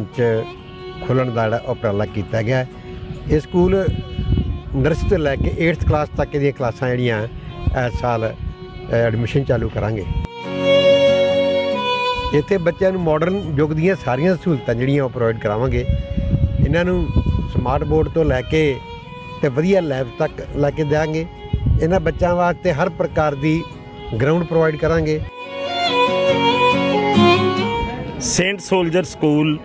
'ਚ ਖੋਲ੍ਹਣ ਦਾ ਜਿਹੜਾ ਉਪਰਾਲਾ ਕੀਤਾ ਗਿਆ। ਇਹ ਸਕੂਲ ਨਰਸਰੀ ਤੋਂ ਲੈ ਕੇ 8th ਕਲਾਸ ਤੱਕ ਦੀਆਂ ਕਲਾਸਾਂ ਜਿਹੜੀਆਂ ਇਸ ਸਾਲ ਐਡਮਿਸ਼ਨ ਚਾਲੂ ਕਰਾਂਗੇ। ਇੱਥੇ ਬੱਚਿਆਂ ਨੂੰ ਮਾਡਰਨ ਯੁੱਗ ਦੀਆਂ ਸਾਰੀਆਂ ਸਹੂਲਤਾਂ ਜਿਹੜੀਆਂ ਉਹ ਪ੍ਰੋਵਾਈਡ ਕਰਾਵਾਂਗੇ। ਇਹਨਾਂ ਨੂੰ ਸਮਾਰਟ ਬੋਰਡ ਤੋਂ ਲੈ ਕੇ ਤੇ ਵਧੀਆ ਲੈਬ ਤੱਕ ਲੈ ਕੇ ਦਿਆਂਗੇ। ਇਹਨਾਂ ਬੱਚਿਆਂ ਵਾਸਤੇ ਹਰ ਪ੍ਰਕਾਰ ਦੀ ਗਰਾਊਂਡ ਪ੍ਰੋਵਾਈਡ ਕਰਾਂਗੇ। Saint soldier school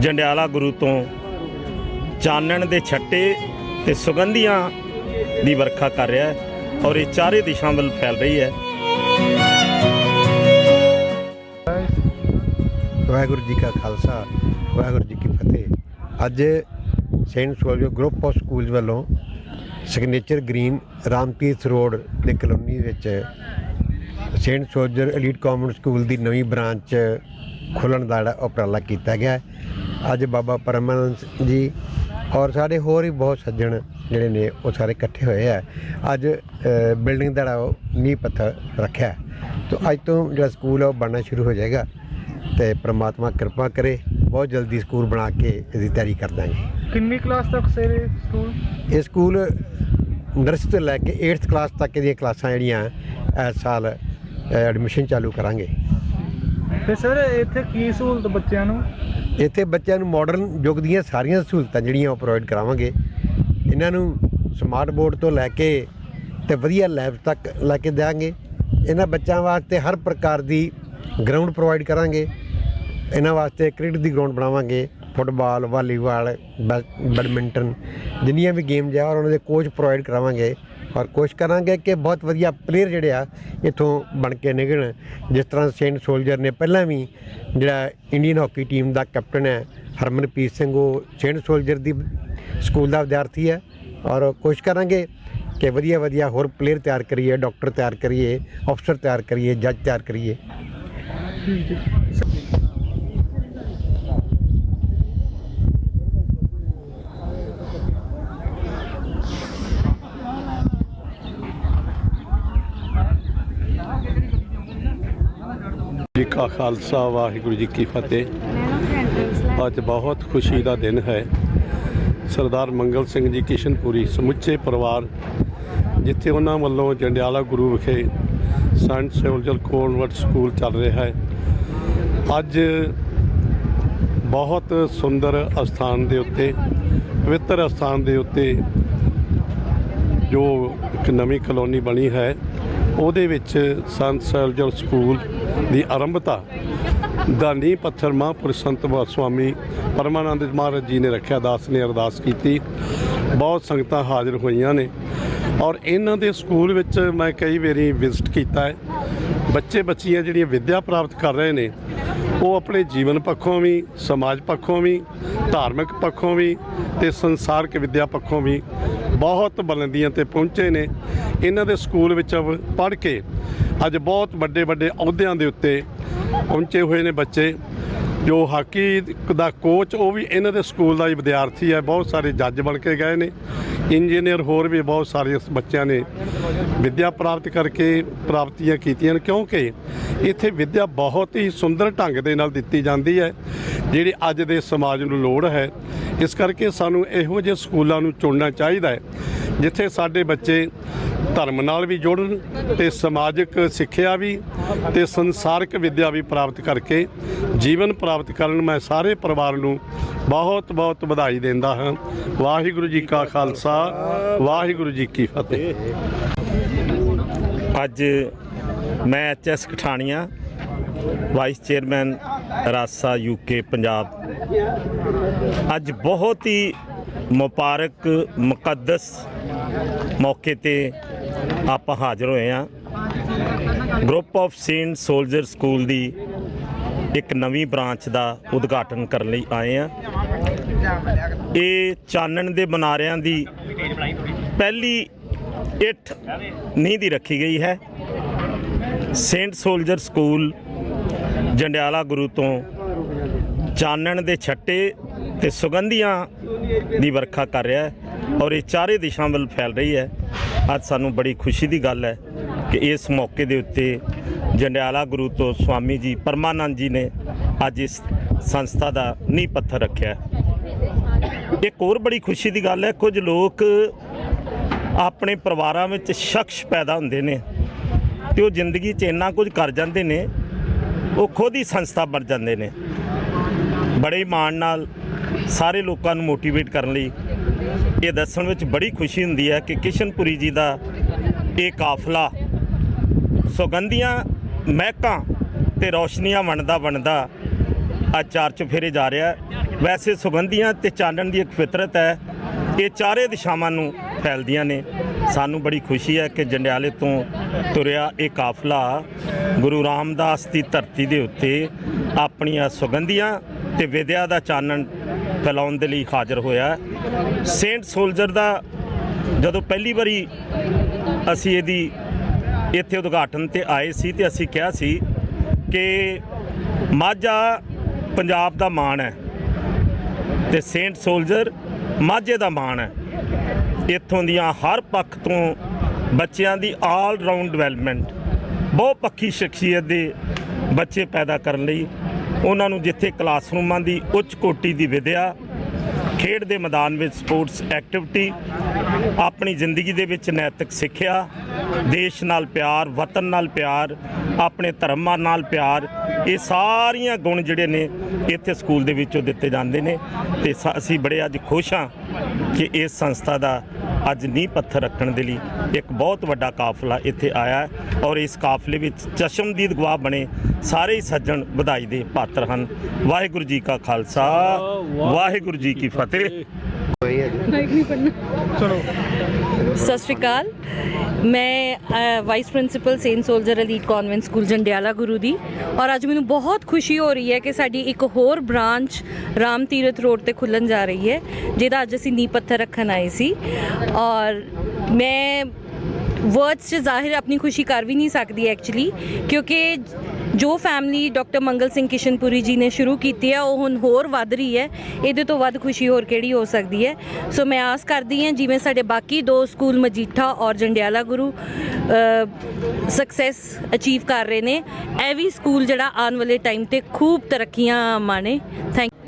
Jandiala Guru ਤੋਂ ਚਾਨਣ ਦੇ ਛੱਟੇ ਤੇ ਸੁਗੰਧੀਆਂ ਦੀ ਵਰਖਾ ਕਰ ਰਿਹਾ ਹੈ ਔਰ ਇਹ ਚਾਰੇ ਦਿਸ਼ਾਵਾਂ ਵੱਲ ਫੈਲ ਰਹੀ ਹੈ। ਵਾਹਿਗੁਰੂ ਜੀ ਕਾ ਖਾਲਸਾ, ਵਾਹਿਗੁਰੂ ਜੀ ਕੀ ਫਤਿਹ। ਅੱਜ saint soldier group of schools ਵੱਲੋਂ ਸਿਗਨੇਚਰ ਗ੍ਰੀਨ ਰਾਮਪੀਰ ਰੋਡ ਦੇ ਕਲੋਨੀ ਵਿੱਚ saint soldier elite convent school ਦੀ ਨਵੀਂ ਬ੍ਰਾਂਚ ਖੋਲ੍ਹਣ ਦਾ ਜਿਹੜਾ ਉਪਰਾਲਾ ਕੀਤਾ ਗਿਆ ਅੱਜ ਬਾਬਾ ਪਰਮਾਨੰਦ ਜੀ ਔਰ ਸਾਡੇ ਹੋਰ ਵੀ ਬਹੁਤ ਸੱਜਣ ਜਿਹੜੇ ਨੇ ਉਹ ਸਾਰੇ ਇਕੱਠੇ ਹੋਏ ਆ। ਅੱਜ ਬਿਲਡਿੰਗ ਦਾ ਨੀਂਹ ਪੱਥਰ ਰੱਖਿਆ। ਤੋ ਅੱਜ ਤੋਂ ਜਿਹੜਾ ਸਕੂਲ ਹੈ ਉਹ ਬਣਨਾ ਸ਼ੁਰੂ ਹੋ ਜਾਏਗਾ ਤੇ ਪ੍ਰਮਾਤਮਾ ਕਿਰਪਾ ਕਰੇ ਬਹੁਤ ਜਲਦੀ ਸਕੂਲ ਬਣਾ ਕੇ ਇਹਦੀ ਤਿਆਰੀ ਕਰ ਦਾਂਗੇ। ਕਿੰਨੀ ਕਲਾਸ ਤੱਕ ਸੇਰੇ ਸਕੂਲ? ਇਹ ਸਕੂਲ ਨਰਸਰੀ ਤੋਂ ਲੈ ਕੇ 8th ਕਲਾਸ ਤੱਕ ਦੀਆਂ ਕਲਾਸਾਂ ਜਿਹੜੀਆਂ ਇਸ ਸਾਲ ਐਡਮਿਸ਼ਨ ਚਾਲੂ ਕਰਾਂਗੇ। ਤੇ ਸਰ ਇੱਥੇ ਕੀ ਸਹੂਲਤ ਬੱਚਿਆਂ ਨੂੰ? ਇੱਥੇ ਬੱਚਿਆਂ ਨੂੰ ਮਾਡਰਨ ਯੁੱਗ ਦੀਆਂ ਸਾਰੀਆਂ ਸਹੂਲਤਾਂ ਜਿਹੜੀਆਂ ਉਹ ਪ੍ਰੋਵਾਈਡ ਕਰਾਵਾਂਗੇ। ਇਹਨਾਂ ਨੂੰ ਸਮਾਰਟ ਬੋਰਡ ਤੋਂ ਲੈ ਕੇ ਤੇ ਵਧੀਆ ਲੈਬ ਤੱਕ ਲੈ ਕੇ ਦਿਆਂਗੇ। ਇਹਨਾਂ ਬੱਚਿਆਂ ਵਾਸਤੇ ਹਰ ਪ੍ਰਕਾਰ ਦੀ ਗਰਾਊਂਡ ਪ੍ਰੋਵਾਈਡ ਕਰਾਂਗੇ। ਇਹਨਾਂ ਵਾਸਤੇ ਕ੍ਰਿਕਟ ਦੀ ਗਰਾਊਂਡ ਬਣਾਵਾਂਗੇ। ਫੁੱਟਬਾਲ, ਵਾਲੀਬਾਲ, ਬੈ- ਬੈਡਮਿੰਟਨ, ਜਿੰਨੀਆਂ ਵੀ ਗੇਮਜ਼ ਆ, ਔਰ ਉਹਨਾਂ ਦੇ ਕੋਚ ਪ੍ਰੋਵਾਈਡ ਕਰਾਵਾਂਗੇ। ਔਰ ਕੋਸ਼ਿਸ਼ ਕਰਾਂਗੇ ਕਿ ਬਹੁਤ ਵਧੀਆ ਪਲੇਅਰ ਜਿਹੜੇ ਆ, ਇੱਥੋਂ ਬਣ ਕੇ ਨਿਕਲਣ। ਜਿਸ ਤਰ੍ਹਾਂ ਸੇਂਟ ਸੋਲਜਰ ਨੇ ਪਹਿਲਾਂ ਵੀ ਜਿਹੜਾ ਇੰਡੀਅਨ ਹਾਕੀ ਟੀਮ ਦਾ ਕੈਪਟਨ ਹੈ, ਹਰਮਨਪ੍ਰੀਤ ਸਿੰਘ, ਉਹ ਸੇਂਟ ਸੋਲਜਰ ਦੀ ਸਕੂਲ ਦਾ ਵਿਦਿਆਰਥੀ ਹੈ। ਔਰ ਕੋਸ਼ਿਸ਼ ਕਰਾਂਗੇ ਕਿ ਵਧੀਆ ਵਧੀਆ ਹੋਰ ਪਲੇਅਰ ਤਿਆਰ ਕਰੀਏ ਡਾਕਟਰ ਤਿਆਰ ਕਰੀਏ ਅਫਸਰ ਤਿਆਰ ਕਰੀਏ ਜੱਜ ਤਿਆਰ ਕਰੀਏ। ਜੀ ਕਾ ਖਾਲਸਾ, ਵਾਹਿਗੁਰੂ ਜੀ ਕੀ ਫਤਿਹ। ਅੱਜ ਬਹੁਤ ਖੁਸ਼ੀ ਦਾ ਦਿਨ ਹੈ। ਸਰਦਾਰ ਮੰਗਲ ਸਿੰਘ ਜੀ ਕਿਸ਼ਨਪੁਰੀ ਸਮੁੱਚੇ ਪਰਿਵਾਰ, ਜਿੱਥੇ ਉਹਨਾਂ ਵੱਲੋਂ ਜੰਡਿਆਲਾ ਗੁਰੂ ਵਿਖੇ ਸੈਂਟ ਸੋਲਜਰ ਕੋਨਵੈਂਟ ਸਕੂਲ ਚੱਲ ਰਿਹਾ ਹੈ। ਅੱਜ ਬਹੁਤ ਸੁੰਦਰ ਅਸਥਾਨ ਦੇ ਉੱਤੇ, ਪਵਿੱਤਰ ਅਸਥਾਨ ਦੇ ਉੱਤੇ ਜੋ ਇੱਕ ਨਵੀਂ ਕਲੋਨੀ ਬਣੀ ਹੈ। ਉਹਦੇ ਵਿੱਚ ਸੰਤ ਸੈਲਜਰ ਸਕੂਲ ਦੀ ਆਰੰਭਤਾ ਦਾ ਨੀਂਹ ਪੱਥਰ ਮਹਾਂਪੁਰਸ਼ ਸੰਤ ਸਵਾਮੀ ਪਰਮਾਨੰਦ ਮਹਾਰਾਜ ਜੀ ਨੇ ਰੱਖਿਆ। ਦਾਸ ਨੇ ਅਰਦਾਸ ਕੀਤੀ। ਬਹੁਤ ਸੰਗਤਾਂ ਹਾਜ਼ਰ ਹੋਈਆਂ ਨੇ। ਔਰ ਇਹਨਾਂ ਦੇ ਸਕੂਲ ਵਿੱਚ ਮੈਂ ਕਈ ਵਾਰੀ ਵਿਜ਼ਿਟ ਕੀਤਾ ਹੈ। ਬੱਚੇ ਬੱਚੀਆਂ ਜਿਹੜੀਆਂ ਵਿੱਦਿਆ ਪ੍ਰਾਪਤ ਕਰ ਰਹੇ ਨੇ ਉਹ ਆਪਣੇ ਜੀਵਨ ਪੱਖੋਂ ਵੀ, ਸਮਾਜ ਪੱਖੋਂ ਵੀ, ਧਾਰਮਿਕ ਪੱਖੋਂ ਵੀ ਤੇ ਸੰਸਾਰਕ ਵਿੱਦਿਆ ਪੱਖੋਂ ਵੀ ਬਹੁਤ ਬੁਲੰਦੀਆਂ ਤੇ ਪਹੁੰਚੇ ਨੇ। ਇਹਨਾਂ ਦੇ ਸਕੂਲ ਵਿੱਚ ਪੜ੍ਹ ਕੇ ਅੱਜ ਬਹੁਤ ਵੱਡੇ ਵੱਡੇ ਅਹੁਦਿਆਂ ਦੇ ਉੱਤੇ ਪਹੁੰਚੇ ਹੋਏ ਨੇ ਬੱਚੇ। ਜੋ ਹਾਕੀ ਦਾ ਕੋਚ ਉਹ ਵੀ ਇਹਨਾਂ ਦੇ ਸਕੂਲ ਦਾ ਹੀ ਵਿਦਿਆਰਥੀ ਹੈ। ਬਹੁਤ ਸਾਰੇ ਜੱਜ ਬਣ ਕੇ ਗਏ ਨੇ। ਇੰਜੀਨੀਅਰ ਹੋਰ ਵੀ ਬਹੁਤ ਸਾਰੇ ਬੱਚਿਆਂ ਨੇ ਵਿੱਦਿਆ ਪ੍ਰਾਪਤ ਕਰਕੇ ਪ੍ਰਾਪਤੀਆਂ ਕੀਤੀਆਂ ਨੇ, ਕਿਉਂਕਿ ਇੱਥੇ ਵਿੱਦਿਆ ਬਹੁਤ ਹੀ ਸੁੰਦਰ ਢੰਗ ਦੇ ਨਾਲ ਦਿੱਤੀ ਜਾਂਦੀ ਹੈ, ਜਿਹੜੀ ਅੱਜ ਦੇ ਸਮਾਜ ਨੂੰ ਲੋੜ ਹੈ। ਇਸ ਕਰਕੇ ਸਾਨੂੰ ਇਹੋ ਜਿਹੇ ਸਕੂਲਾਂ ਨੂੰ ਚੁਣਨਾ ਚਾਹੀਦਾ ਹੈ। ਜਿੱਥੇ ਸਾਡੇ ਬੱਚੇ ਧਰਮ ਨਾਲ ਵੀ ਜੁੜਨ ਤੇ ਸਮਾਜਿਕ ਸਿੱਖਿਆ ਵੀ ਤੇ ਸੰਸਾਰਿਕ ਵਿੱਦਿਆ ਵੀ ਪ੍ਰਾਪਤ ਕਰਕੇ ਜੀਵਨ ਪ੍ਰਾਪਤ ਕਰਨ ਮੈਂ ਸਾਰੇ ਪਰਿਵਾਰ ਨੂੰ ਬਹੁਤ ਬਹੁਤ ਵਧਾਈ ਦਿੰਦਾ ਹਾਂ। ਵਾਹਿਗੁਰੂ ਜੀ ਕਾ ਖਾਲਸਾ, ਵਾਹਿਗੁਰੂ ਜੀ ਕੀ ਫਤਿਹ। ਅੱਜ ਮੈਂ H S Kathania, vice chairman RASA UK Punjab. ਅੱਜ ਬਹੁਤ ਹੀ ਮੁਬਾਰਕ ਮੁਕੱਦਸ ਮੌਕੇ ਤੇ ਆਪਾਂ ਹਾਜ਼ਰ ਹੋਏ ਆ group of saint soldier school ਦੀ ਇੱਕ ਨਵੀਂ ਬ੍ਰਾਂਚ ਦਾ ਉਦਘਾਟਨ ਕਰਨ ਲਈ ਆਏ ਆ ਇਹ ਚਾਨਣ ਦੇ ਬਨਾਰਿਆਂ ਦੀ ਪਹਿਲੀ ਇੱਠ ਨੀਂਹ ਦੀ ਰੱਖੀ ਗਈ ਹੈ। Saint soldier school Jandiala Guru ਤੋਂ ਚਾਨਣ ਦੇ ਛੱਟੇ ਤੇ ਸੁਗੰਧੀਆਂ ਦੀ ਵਰਖਾ ਕਰ ਰਿਹਾ ਹੈ ਔਰ ਇਹ ਚਾਰੇ ਦਿਸ਼ਾਵਾਂ ਵੱਲ ਫੈਲ ਰਹੀ ਹੈ। ਅੱਜ ਸਾਨੂੰ ਬੜੀ ਖੁਸ਼ੀ ਦੀ ਗੱਲ ਹੈ ਕਿ ਇਸ ਮੌਕੇ ਦੇ ਉੱਤੇ ਜੰਡਿਆਲਾ ਗੁਰੂ ਤੋਂ ਸਵਾਮੀ ਜੀ ਪਰਮਾਨੰਦ ਜੀ ਨੇ ਅੱਜ ਇਸ ਸੰਸਥਾ ਦਾ ਨੀਂਹ ਪੱਥਰ ਰੱਖਿਆ ਇੱਕ ਹੋਰ ਬੜੀ ਖੁਸ਼ੀ ਦੀ ਗੱਲ ਹੈ, ਕੁਝ ਲੋਕ ਆਪਣੇ ਪਰਿਵਾਰਾਂ ਵਿੱਚ ਸ਼ਖਸ ਪੈਦਾ ਹੁੰਦੇ ਨੇ ਤੇ ਉਹ ਜ਼ਿੰਦਗੀ 'ਚ ਇੰਨਾ ਕੁਝ ਕਰ ਜਾਂਦੇ ਨੇ, ਉਹ ਖੁਦ ਹੀ ਸੰਸਥਾ ਬਣ ਜਾਂਦੇ ਨੇ। ਬੜੇ ਮਾਣ ਨਾਲ ਸਾਰੇ ਲੋਕਾਂ ਨੂੰ ਮੋਟੀਵੇਟ ਕਰਨ ਲਈ ਇਹ ਦੱਸਣ ਵਿੱਚ ਬੜੀ ਖੁਸ਼ੀ ਹੁੰਦੀ ਹੈ ਕਿ ਕਿਸ਼ਨਪੁਰੀ ਜੀ ਦਾ ਇਹ ਕਾਫਲਾ ਸੁਗੰਧੀਆਂ ਮਹਿਕਾਂ ਤੇ ਰੌਸ਼ਨੀਆਂ ਵੰਡਦਾ ਵੰਡਦਾ ਅੱਜ ਚਾਰ ਚੁਫੇਰੇ ਜਾ ਰਿਹਾ ਵੈਸੇ ਸੁਗੰਧੀਆਂ ਤੇ ਚਾਨਣ ਦੀ ਇੱਕ ਫਿਤਰਤ ਹੈ, ਇਹ ਚਾਰੇ ਦਿਸ਼ਾਵਾਂ ਨੂੰ ਫੈਲਦੀਆਂ ਨੇ। ਸਾਨੂੰ ਬੜੀ ਖੁਸ਼ੀ ਹੈ ਕਿ ਜੰਡਿਆਲੇ ਤੋਂ ਤੁਰਿਆ ਇਹ ਕਾਫਲਾ ਗੁਰੂ ਰਾਮਦਾਸ ਦੀ ਧਰਤੀ ਦੇ ਉੱਤੇ ਆਪਣੀਆਂ ਸੁਗੰਧੀਆਂ ਤੇ ਵਿਦਿਆ ਦਾ ਚਾਨਣ ਫੈਲਾਉਣ ਦੇ ਲਈ ਹਾਜ਼ਰ ਹੋਇਆ ਸੇਂਟ ਸੋਲਜਰ ਦਾ ਜਦੋਂ ਪਹਿਲੀ ਵਾਰੀ ਅਸੀਂ ਇਹਦੀ ਇੱਥੇ ਉਦਘਾਟਨ ਤੇ ਆਏ ਸੀ ਤੇ ਅਸੀਂ ਕਿਹਾ ਸੀ ਕਿ ਮਾਝਾ ਪੰਜਾਬ ਦਾ ਮਾਣ ਹੈ ਤੇ ਸੇਂਟ ਸੋਲਜਰ ਮਾਝੇ ਦਾ ਮਾਣ ਹੈ। ਇੱਥੋਂ ਦੀਆਂ ਹਰ ਪੱਖ ਤੋਂ ਬੱਚਿਆਂ ਦੀ ਆਲ ਰਾਊਂਡ ਡਿਵੈਲਪਮੈਂਟ ਬਹੁ ਪੱਖੀ ਸ਼ਖਸੀਅਤ ਦੇ ਬੱਚੇ ਪੈਦਾ ਕਰਨ ਲਈ ਉਹਨਾਂ ਨੂੰ ਜਿੱਥੇ ਕਲਾਸਰੂਮਾਂ ਦੀ ਉੱਚ ਕੋਟੀ ਦੀ ਵਿਦਿਆ, ਖੇਡ ਦੇ ਮੈਦਾਨ ਵਿੱਚ ਸਪੋਰਟਸ ਐਕਟੀਵਿਟੀ, ਆਪਣੀ ਜ਼ਿੰਦਗੀ ਦੇ ਵਿੱਚ ਨੈਤਿਕ ਸਿੱਖਿਆ ਦੇਸ਼ ਨਾਲ ਪਿਆਰ ਵਤਨ ਨਾਲ ਪਿਆਰ ਆਪਣੇ ਧਰਮਾਂ ਨਾਲ ਪਿਆਰ ਇਹ ਸਾਰੀਆਂ ਗੁਣ ਜਿਹੜੇ ਨੇ ਇੱਥੇ ਸਕੂਲ ਦੇ ਵਿੱਚੋਂ ਦਿੱਤੇ ਜਾਂਦੇ ਨੇ ਤੇ ਅਸੀਂ ਬੜੇ ਅੱਜ ਖੁਸ਼ ਹਾਂ ਕਿ ਇਸ ਸੰਸਥਾ ਦਾ ਅੱਜ ਨੀਂਹ ਪੱਥਰ ਰੱਖਣ ਦੇ ਲਈ ਇੱਕ ਬਹੁਤ ਵੱਡਾ ਕਾਫਲਾ ਇੱਥੇ ਆਇਆ ਔਰ ਇਸ ਕਾਫਲੇ ਵਿੱਚ ਚਸ਼ਮਦੀਦ ਗਵਾਹ ਬਣੇ ਸਾਰੇ ਹੀ ਸੱਜਣ ਵਧਾਈ ਦੇ ਪਾਤਰ ਹਨ। ਵਾਹਿਗੁਰੂ ਜੀ ਕਾ ਖਾਲਸਾ ਵਾਹਿਗੁਰੂ ਜੀ ਕੀ ਫਤਿਹ। ਸਤਿ ਸ਼੍ਰੀ ਅਕਾਲ। ਮੈਂ vice principal saint soldier elite convent school Jandiala Guru ਦੀ। ਔਰ ਅੱਜ ਮੈਨੂੰ ਬਹੁਤ ਖੁਸ਼ੀ ਹੋ ਰਹੀ ਹੈ ਕਿ ਸਾਡੀ ਇੱਕ ਹੋਰ ਬ੍ਰਾਂਚ ਰਾਮ ਤੀਰਥ ਰੋਡ ਤੇ ਖੁੱਲਣ ਜਾ ਰਹੀ ਹੈ, ਜਿਹਦਾ ਅੱਜ ਅਸੀਂ ਨੀਂਹ ਪੱਥਰ ਰੱਖਣ ਆਏ ਸੀ। ਔਰ ਮੈਂ ਵਰਡਸ 'ਚ ਜ਼ਾਹਿਰ ਆਪਣੀ ਖੁਸ਼ੀ ਕਰ ਵੀ ਨਹੀਂ ਸਕਦੀ ਐਕਚੁਅਲੀ ਕਿਉਂਕਿ ਜੋ ਫੈਮਿਲੀ ਡਾਕਟਰ ਮੰਗਲ ਸਿੰਘ ਕਿਸ਼ਨਪੁਰੀ ਜੀ ਨੇ ਸ਼ੁਰੂ ਕੀਤੀ ਹੈ, ਉਹ ਹੁਣ ਹੋਰ ਵੱਧ ਰਹੀ ਹੈ, ਇਹਦੇ ਤੋਂ ਵੱਧ ਖੁਸ਼ੀ ਹੋਰ ਕਿਹੜੀ ਹੋ ਸਕਦੀ ਹੈ? ਸੋ ਮੈਂ ਆਸ ਕਰਦੀ ਹਾਂ, ਜਿਵੇਂ ਸਾਡੇ ਬਾਕੀ ਦੋ ਸਕੂਲ ਮਜੀਠਾ ਔਰ ਜੰਡਿਆਲਾ ਗੁਰੂ ਸਕਸੈਸ ਅਚੀਵ ਕਰ ਰਹੇ ਨੇ, ਇਹ ਵੀ ਸਕੂਲ ਜਿਹੜਾ ਆਉਣ ਵਾਲੇ ਟਾਈਮ ਤੇ ਖੂਬ ਤਰੱਕੀਆਂ ਮਾਣੇ। ਥੈਂਕ